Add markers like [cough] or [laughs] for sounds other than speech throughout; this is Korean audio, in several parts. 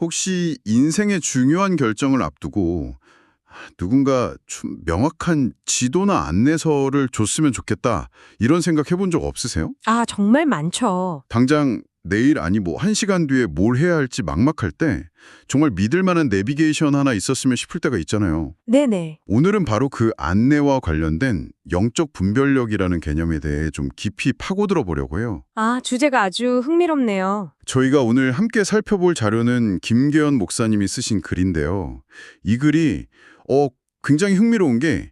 혹시 인생의 중요한 결정을 앞두고 누군가 좀 명확한 지도나 안내서를 줬으면 좋겠다 이런 생각 해본 적 없으세요? 아, 정말 많죠. 당장 내일 아니 뭐 한 시간 뒤에 뭘 해야 할지 막막할 때 정말 믿을 만한 내비게이션 하나 있었으면 싶을 때가 있잖아요. 네네. 오늘은 바로 그 안내와 관련된 영적 분별력이라는 개념에 대해 좀 깊이 파고들어 보려고 해요. 아, 주제가 아주 흥미롭네요. 저희가 오늘 함께 살펴볼 자료는 김계현 목사님이 쓰신 글인데요. 이 글이 어 굉장히 흥미로운 게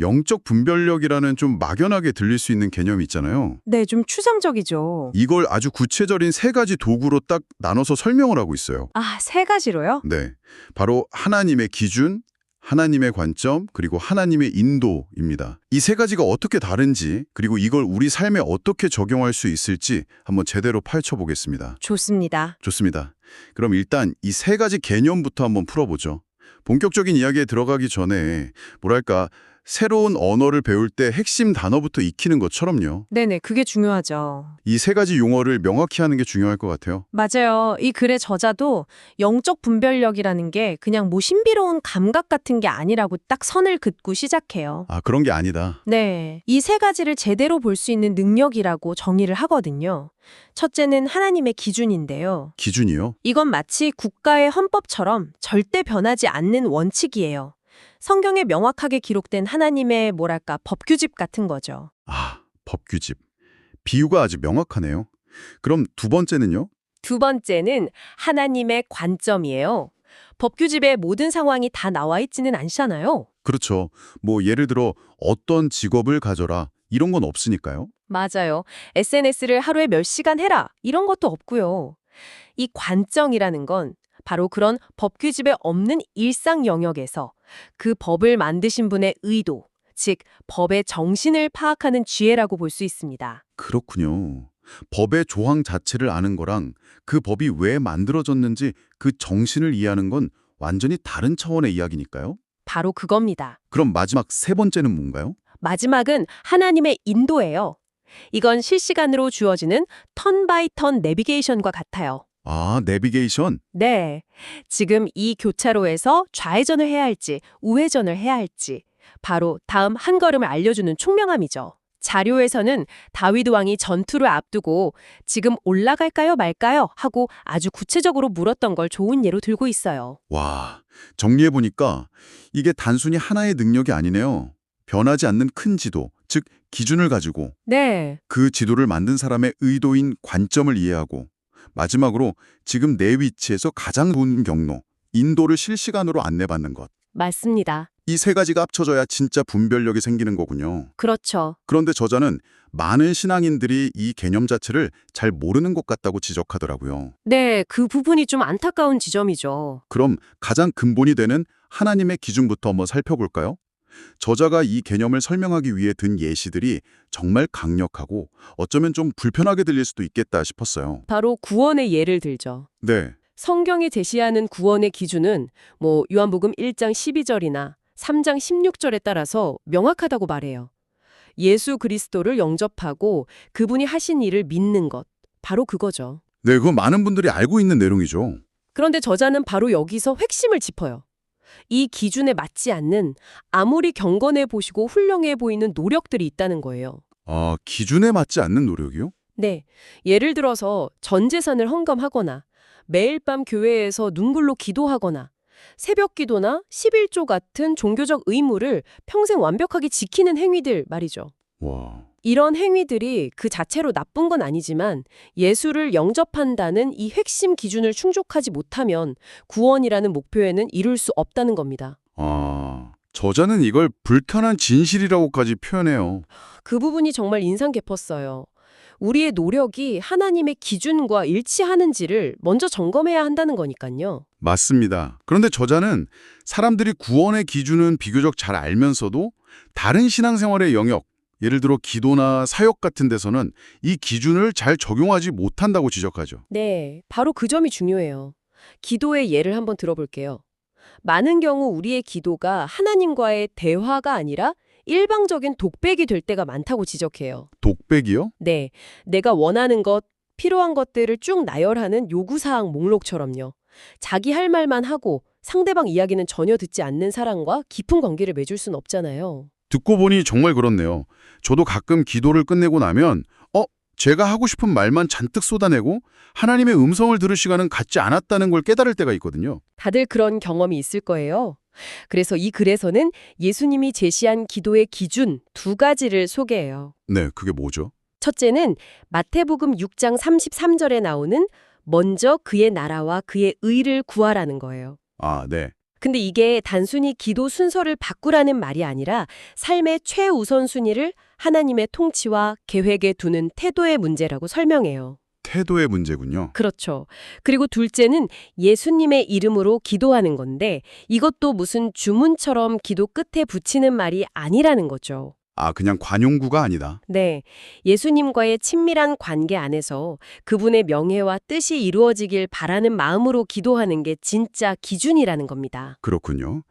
영적 분별력이라는 좀 막연하게 들릴 수 있는 개념이 있잖아요. 네, 좀 추상적이죠. 이걸 아주 구체적인 세 가지 도구로 딱 나눠서 설명을 하고 있어요. 아, 세 가지로요? 네. 바로 하나님의 기준, 하나님의 관점, 그리고 하나님의 인도입니다. 이 세 가지가 어떻게 다른지, 그리고 이걸 우리 삶에 어떻게 적용할 수 있을지 한번 제대로 파헤쳐 보겠습니다. 좋습니다. 좋습니다. 그럼 일단 이 세 가지 개념부터 한번 풀어보죠. 본격적인 이야기에 들어가기 전에 뭐랄까 새로운 언어를 배울 때 핵심 단어부터 익히는 것처럼요. 네네, 그게 중요하죠. 이 세 가지 용어를 명확히 하는 게 중요할 것 같아요. 맞아요. 이 글의 저자도 영적 분별력이라는 게 그냥 뭐 신비로운 감각 같은 게 아니라고 딱 선을 긋고 시작해요. 아 그런 게 아니다. 네. 이 세 가지를 제대로 볼 수 있는 능력이라고 정의를 하거든요. 첫째는 하나님의 기준인데요. 기준이요? 이건 마치 국가의 헌법처럼 절대 변하지 않는 원칙이에요. 성경에 명확하게 기록된 하나님의 뭐랄까 법규집 같은 거죠. 아 법규집. 비유가 아주 명확하네요. 그럼 두 번째는요? 두 번째는 하나님의 관점이에요. 법규집에 모든 상황이 다 나와 있지는 않잖아요. 그렇죠. 뭐 예를 들어 어떤 직업을 가져라 이런 건 없으니까요. 맞아요. SNS를 하루에 몇 시간 해라. 이런 것도 없고요. 이 관점이라는 건 바로 그런 법규집에 없는 일상 영역에서 그 법을 만드신 분의 의도, 즉 법의 정신을 파악하는 지혜라고 볼 수 있습니다. 그렇군요. 법의 조항 자체를 아는 거랑 그 법이 왜 만들어졌는지 그 정신을 이해하는 건 완전히 다른 차원의 이야기니까요. 바로 그겁니다. 그럼 마지막 세 번째는 뭔가요? 마지막은 하나님의 인도예요. 이건 실시간으로 주어지는 턴 바이 턴 내비게이션과 같아요. 아, 내비게이션? 네. 지금 이 교차로에서 좌회전을 해야 할지 우회전을 해야 할지 바로 다음 한 걸음을 알려주는 총명함이죠. 자료에서는 다윗 왕이 전투를 앞두고 지금 올라갈까요 말까요 하고 아주 구체적으로 물었던 걸 좋은 예로 들고 있어요. 와, 정리해보니까 이게 단순히 하나의 능력이 아니네요. 변하지 않는 큰 지도, 즉 기준을 가지고 네. 그 지도를 만든 사람의 의도인 관점을 이해하고 마지막으로 지금 내 위치에서 가장 좋은 경로, 인도를 실시간으로 안내받는 것. 맞습니다. 이 세 가지가 합쳐져야 진짜 분별력이 생기는 거군요. 그렇죠. 그런데 저자는 많은 신앙인들이 이 개념 자체를 잘 모르는 것 같다고 지적하더라고요. 네, 그 부분이 좀 안타까운 지점이죠. 그럼 가장 근본이 되는 하나님의 기준부터 한번 살펴볼까요? 저자가 이 개념을 설명하기 위해 든 예시들이 정말 강력하고 어쩌면 좀 불편하게 들릴 수도 있겠다 싶었어요. 바로 구원의 예를 들죠. 네, 성경이 제시하는 구원의 기준은 뭐 요한복음 1장 12절이나 3장 16절에 따라서 명확하다고 말해요. 예수 그리스도를 영접하고 그분이 하신 일을 믿는 것. 바로 그거죠. 네, 그건 많은 분들이 알고 있는 내용이죠. 그런데 저자는 바로 여기서 핵심을 짚어요. 이 기준에 맞지 않는 아무리 경건해 보시고 훌륭해 보이는 노력들이 있다는 거예요. 아, 기준에 맞지 않는 노력이요? 네. 예를 들어서 전 재산을 헌금하거나 매일 밤 교회에서 눈글로 기도하거나 새벽 기도나 11조 같은 종교적 의무를 평생 완벽하게 지키는 행위들 말이죠. 와, 이런 행위들이 그 자체로 나쁜 건 아니지만 예수를 영접한다는 이 핵심 기준을 충족하지 못하면 구원이라는 목표에는 이룰 수 없다는 겁니다. 아, 저자는 이걸 불편한 진실이라고까지 표현해요. 그 부분이 정말 인상 깊었어요. 우리의 노력이 하나님의 기준과 일치하는지를 먼저 점검해야 한다는 거니까요. 맞습니다. 그런데 저자는 사람들이 구원의 기준은 비교적 잘 알면서도 다른 신앙생활의 영역, 예를 들어 기도나 사역 같은 데서는 이 기준을 잘 적용하지 못한다고 지적하죠. 네, 바로 그 점이 중요해요. 기도의 예를 한번 들어볼게요. 많은 경우 우리의 기도가 하나님과의 대화가 아니라 일방적인 독백이 될 때가 많다고 지적해요. 독백이요? 네, 내가 원하는 것, 필요한 것들을 쭉 나열하는 요구사항 목록처럼요. 자기 할 말만 하고 상대방 이야기는 전혀 듣지 않는 사람과 깊은 관계를 맺을 순 없잖아요. 듣고 보니 정말 그렇네요. 저도 가끔 기도를 끝내고 나면 어? 제가 하고 싶은 말만 잔뜩 쏟아내고 하나님의 음성을 들을 시간은 갖지 않았다는 걸 깨달을 때가 있거든요. 다들 그런 경험이 있을 거예요. 그래서 이 글에서는 예수님이 제시한 기도의 기준 두 가지를 소개해요. 네, 그게 뭐죠? 첫째는 마태복음 6장 33절에 나오는 먼저 그의 나라와 그의 의를 구하라는 거예요. 아, 네. 근데 이게 단순히 기도 순서를 바꾸라는 말이 아니라 삶의 최우선순위를 하나님의 통치와 계획에 두는 태도의 문제라고 설명해요. 태도의 문제군요. 그렇죠. 그리고 둘째는 예수님의 이름으로 기도하는 건데 이것도 무슨 주문처럼 기도 끝에 붙이는 말이 아니라는 거죠. 아, 그냥 관용구가 아니다. 네. 예수님과의 친밀한 관계 안에서 그분의 명예와 뜻이 이루어지길 바라는 마음으로 기도하는 게 진짜 기준이라는 겁니다. 그렇군요.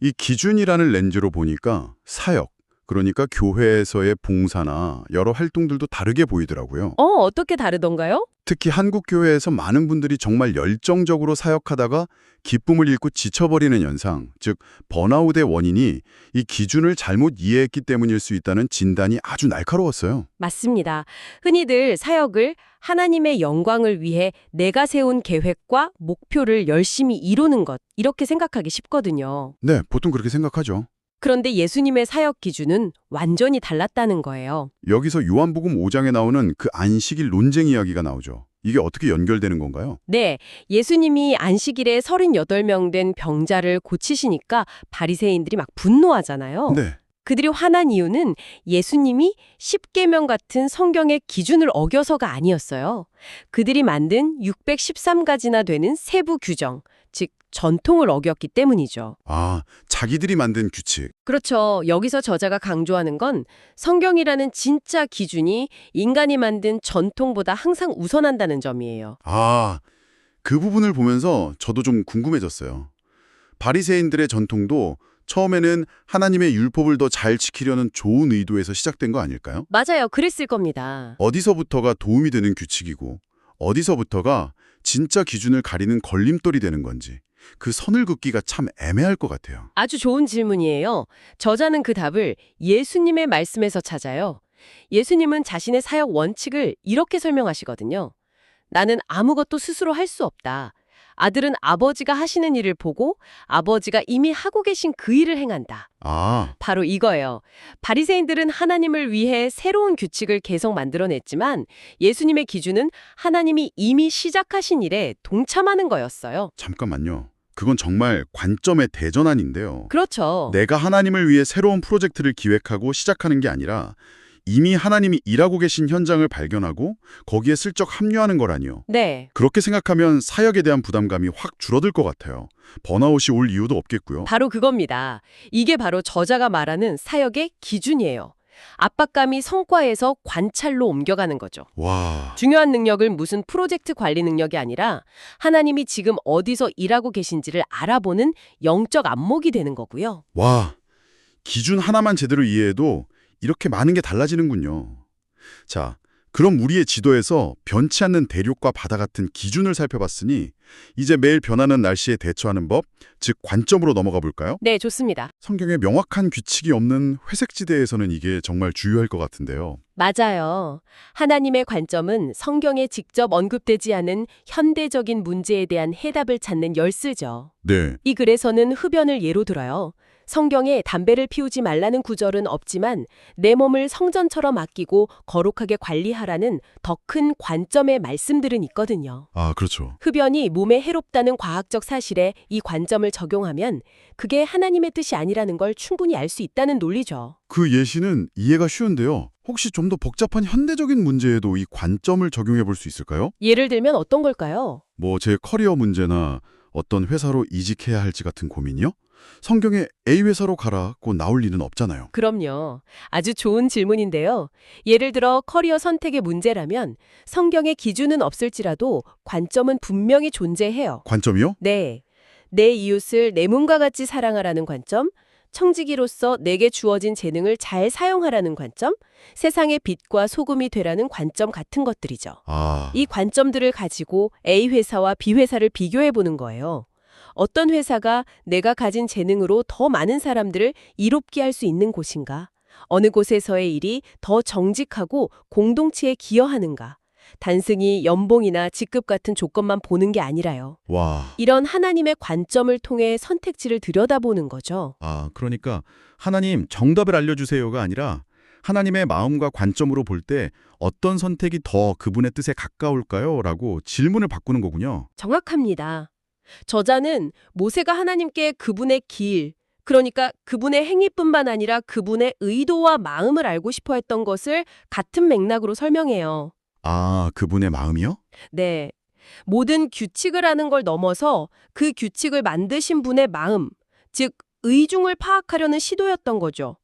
이 기준이라는 렌즈로 보니까 사역, 그러니까 교회에서의 봉사나 여러 활동들도 다르게 보이더라고요. 어, 어떻게 다르던가요? 특히 한국 교회에서 많은 분들이 정말 열정적으로 사역하다가 기쁨을 잃고 지쳐버리는 현상, 즉 번아웃의 원인이 이 기준을 잘못 이해했기 때문일 수 있다는 진단이 아주 날카로웠어요. 맞습니다. 흔히들 사역을 하나님의 영광을 위해 내가 세운 계획과 목표를 열심히 이루는 것, 이렇게 생각하기 쉽거든요. 네, 보통 그렇게 생각하죠. 그런데 예수님의 사역 기준은 완전히 달랐다는 거예요. 여기서 요한복음 5장에 나오는 그 안식일 논쟁 이야기가 나오죠. 이게 어떻게 연결되는 건가요? 네, 예수님이 안식일에 38명 된 병자를 고치시니까 바리새인들이 막 분노하잖아요. 네. 그들이 화난 이유는 예수님이 십계명 같은 성경의 기준을 어겨서가 아니었어요. 그들이 만든 613가지나 되는 세부 규정, 즉 전통을 어겼기 때문이죠. 아, 자기들이 만든 규칙. 그렇죠. 여기서 저자가 강조하는 건 성경이라는 진짜 기준이 인간이 만든 전통보다 항상 우선한다는 점이에요. 아, 그 부분을 보면서 저도 좀 궁금해졌어요. 바리새인들의 전통도 처음에는 하나님의 율법을 더 잘 지키려는 좋은 의도에서 시작된 거 아닐까요? 맞아요. 그랬을 겁니다. 어디서부터가 도움이 되는 규칙이고 어디서부터가 진짜 기준을 가리는 걸림돌이 되는 건지 그 선을 긋기가 참 애매할 것 같아요. 아주 좋은 질문이에요. 저자는 그 답을 예수님의 말씀에서 찾아요. 예수님은 자신의 사역 원칙을 이렇게 설명하시거든요. 나는 아무것도 스스로 할 수 없다. 아들은 아버지가 하시는 일을 보고 아버지가 이미 하고 계신 그 일을 행한다. 아, 바로 이거예요. 바리새인들은 하나님을 위해 새로운 규칙을 계속 만들어냈지만 예수님의 기준은 하나님이 이미 시작하신 일에 동참하는 거였어요. 잠깐만요. 그건 정말 관점의 대전환인데요. 그렇죠. 내가 하나님을 위해 새로운 프로젝트를 기획하고 시작하는 게 아니라 이미 하나님이 일하고 계신 현장을 발견하고 거기에 슬쩍 합류하는 거라니요. 네. 그렇게 생각하면 사역에 대한 부담감이 확 줄어들 것 같아요. 번아웃이 올 이유도 없겠고요. 바로 그겁니다. 이게 바로 저자가 말하는 사역의 기준이에요. 압박감이 성과에서 관찰로 옮겨가는 거죠. 와, 중요한 능력을 무슨 프로젝트 관리 능력이 아니라 하나님이 지금 어디서 일하고 계신지를 알아보는 영적 안목이 되는 거고요. 와. 기준 하나만 제대로 이해해도 이렇게 많은 게 달라지는군요. 자, 그럼 우리의 지도에서 변치 않는 대륙과 바다 같은 기준을 살펴봤으니 이제 매일 변하는 날씨에 대처하는 법, 즉 관점으로 넘어가 볼까요? 네, 좋습니다. 성경에 명확한 규칙이 없는 회색지대에서는 이게 정말 주요할 것 같은데요. 맞아요. 하나님의 관점은 성경에 직접 언급되지 않은 현대적인 문제에 대한 해답을 찾는 열쇠죠. 네. 이 글에서는 흡연을 예로 들어요. 성경에 담배를 피우지 말라는 구절은 없지만 내 몸을 성전처럼 아끼고 거룩하게 관리하라는 더 큰 관점의 말씀들은 있거든요. 아, 그렇죠. 흡연이 몸에 해롭다는 과학적 사실에 이 관점을 적용하면 그게 하나님의 뜻이 아니라는 걸 충분히 알 수 있다는 논리죠. 그 예시는 이해가 쉬운데요. 혹시 좀 더 복잡한 현대적인 문제에도 이 관점을 적용해 볼 수 있을까요? 예를 들면 어떤 걸까요? 뭐 제 커리어 문제나 어떤 회사로 이직해야 할지 같은 고민이요? 성경에 A 회사로 가라고 나올 리는 없잖아요. 그럼요. 아주 좋은 질문인데요. 예를 들어 커리어 선택의 문제라면 성경의 기준은 없을지라도 관점은 분명히 존재해요. 관점이요? 네. 내 이웃을 내 몸과 같이 사랑하라는 관점, 청지기로서 내게 주어진 재능을 잘 사용하라는 관점, 세상의 빛과 소금이 되라는 관점 같은 것들이죠. 아, 이 관점들을 가지고 A 회사와 B 회사를 비교해 보는 거예요. 어떤 회사가 내가 가진 재능으로 더 많은 사람들을 이롭게 할 수 있는 곳인가? 어느 곳에서의 일이 더 정직하고 공동체에 기여하는가? 단순히 연봉이나 직급 같은 조건만 보는 게 아니라요. 와. 이런 하나님의 관점을 통해 선택지를 들여다보는 거죠. 아, 그러니까 하나님 정답을 알려주세요가 아니라 하나님의 마음과 관점으로 볼 때 어떤 선택이 더 그분의 뜻에 가까울까요? 라고 질문을 바꾸는 거군요. 정확합니다. 저자는 모세가 하나님께 그분의 길, 그러니까 그분의 행위뿐만 아니라 그분의 의도와 마음을 알고 싶어 했던 것을 같은 맥락으로 설명해요. 아, 그분의 마음이요? 네. 모든 규칙을 아는 걸 넘어서 그 규칙을 만드신 분의 마음, 즉, 의중을 파악하려는 시도였던 거죠.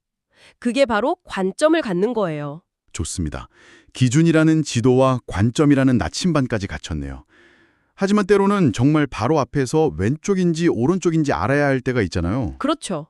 그게 바로 관점을 갖는 거예요. 좋습니다. 기준이라는 지도와 관점이라는 나침반까지 갖췄네요. 하지만 때로는 정말 바로 앞에서 왼쪽인지 오른쪽인지 알아야 할 때가 있잖아요. 그렇죠.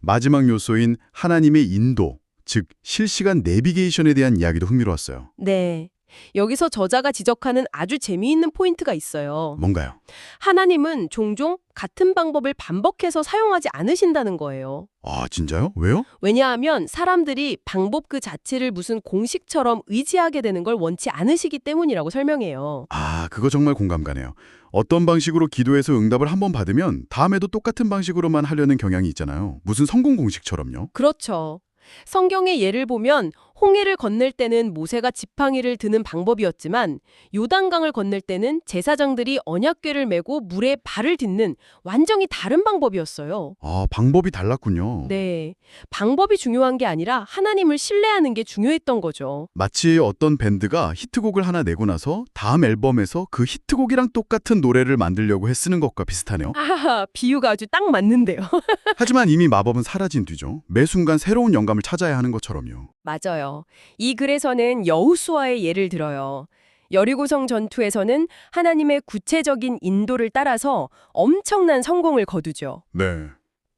마지막 요소인 하나님의 인도, 즉 실시간 내비게이션에 대한 이야기도 흥미로웠어요. 네. 여기서 저자가 지적하는 아주 재미있는 포인트가 있어요. 뭔가요? 하나님은 종종 같은 방법을 반복해서 사용하지 않으신다는 거예요. 아, 진짜요? 왜요? 왜냐하면 사람들이 방법 그 자체를 무슨 공식처럼 의지하게 되는 걸 원치 않으시기 때문이라고 설명해요. 아, 그거 정말 공감 가네요. 어떤 방식으로 기도해서 응답을 한번 받으면 다음에도 똑같은 방식으로만 하려는 경향이 있잖아요. 무슨 성공 공식처럼요. 그렇죠. 성경의 예를 보면 홍해를 건널 때는 모세가 지팡이를 드는 방법이었지만 요단강을 건널 때는 제사장들이 언약궤를 메고 물에 발을 딛는 완전히 다른 방법이었어요. 아, 방법이 달랐군요. 네. 방법이 중요한 게 아니라 하나님을 신뢰하는 게 중요했던 거죠. 마치 어떤 밴드가 히트곡을 하나 내고 나서 다음 앨범에서 그 히트곡이랑 똑같은 노래를 만들려고 애쓰는 것과 비슷하네요. 아하, 비유가 아주 딱 맞는데요. [laughs] 하지만 이미 마법은 사라진 뒤죠. 매 순간 새로운 영감을 찾아야 하는 것처럼요. 맞아요. 이 글에서는 여우수아의 예를 들어요. 여리고성 전투에서는 하나님의 구체적인 인도를 따라서 엄청난 성공을 거두죠. 네.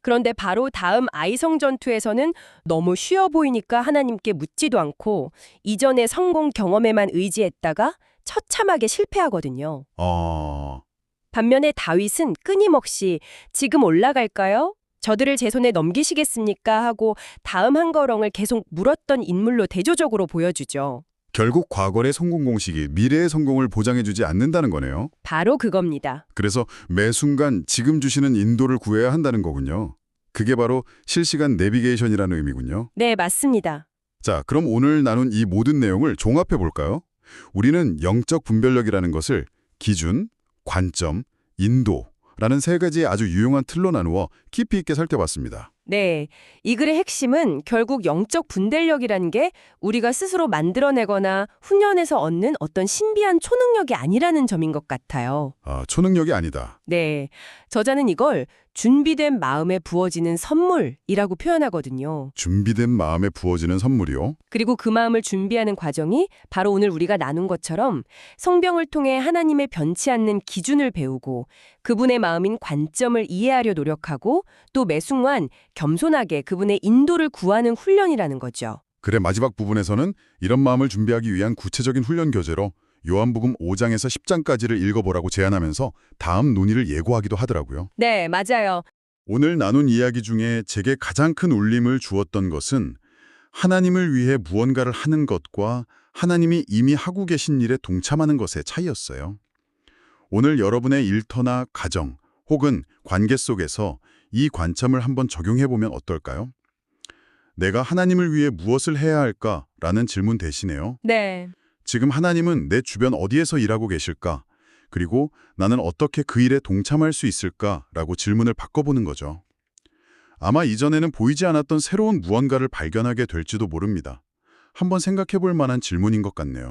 그런데 바로 다음 아이성 전투에서는 너무 쉬워 보이니까 하나님께 묻지도 않고 이전의 성공 경험에만 의지했다가 처참하게 실패하거든요. 아, 반면에 다윗은 끊임없이 지금 올라갈까요? 저들을 제 손에 넘기시겠습니까? 하고 다음 한 걸음을 계속 물었던 인물로 대조적으로 보여주죠. 결국 과거의 성공 공식이 미래의 성공을 보장해주지 않는다는 거네요. 바로 그겁니다. 그래서 매 순간 지금 주시는 인도를 구해야 한다는 거군요. 그게 바로 실시간 내비게이션이라는 의미군요. 네, 맞습니다. 자, 그럼 오늘 나눈 이 모든 내용을 종합해 볼까요? 우리는 영적 분별력이라는 것을 기준, 관점, 인도 라는 세 가지의 아주 유용한 틀로 나누어 깊이 있게 살펴봤습니다. 네, 이 글의 핵심은 결국 영적 분별력이라는 게 우리가 스스로 만들어내거나 훈련해서 얻는 어떤 신비한 초능력이 아니라는 점인 것 같아요. 아, 초능력이 아니다. 네, 저자는 이걸 준비된 마음에 부어지는 선물이라고 표현하거든요. 준비된 마음에 부어지는 선물이요. 그리고 그 마음을 준비하는 과정이 바로 오늘 우리가 나눈 것처럼 성병을 통해 하나님의 변치 않는 기준을 배우고 그분의 마음인 관점을 이해하려 노력하고 또 매 순간 겸손하게 그분의 인도를 구하는 훈련이라는 거죠. 그래 마지막 부분에서는 이런 마음을 준비하기 위한 구체적인 훈련 교재로 요한복음 5장에서 10장까지를 읽어보라고 제안하면서 다음 논의를 예고하기도 하더라고요. 네, 맞아요. 오늘 나눈 이야기 중에 제게 가장 큰 울림을 주었던 것은 하나님을 위해 무언가를 하는 것과 하나님이 이미 하고 계신 일에 동참하는 것의 차이였어요. 오늘 여러분의 일터나 가정 혹은 관계 속에서 이 관점을 한번 적용해보면 어떨까요? 내가 하나님을 위해 무엇을 해야 할까라는 질문 대신에요. 네. 지금 하나님은 내 주변 어디에서 일하고 계실까? 그리고 나는 어떻게 그 일에 동참할 수 있을까라고 질문을 바꿔보는 거죠. 아마 이전에는 보이지 않았던 새로운 무언가를 발견하게 될지도 모릅니다. 한번 생각해 볼 만한 질문인 것 같네요.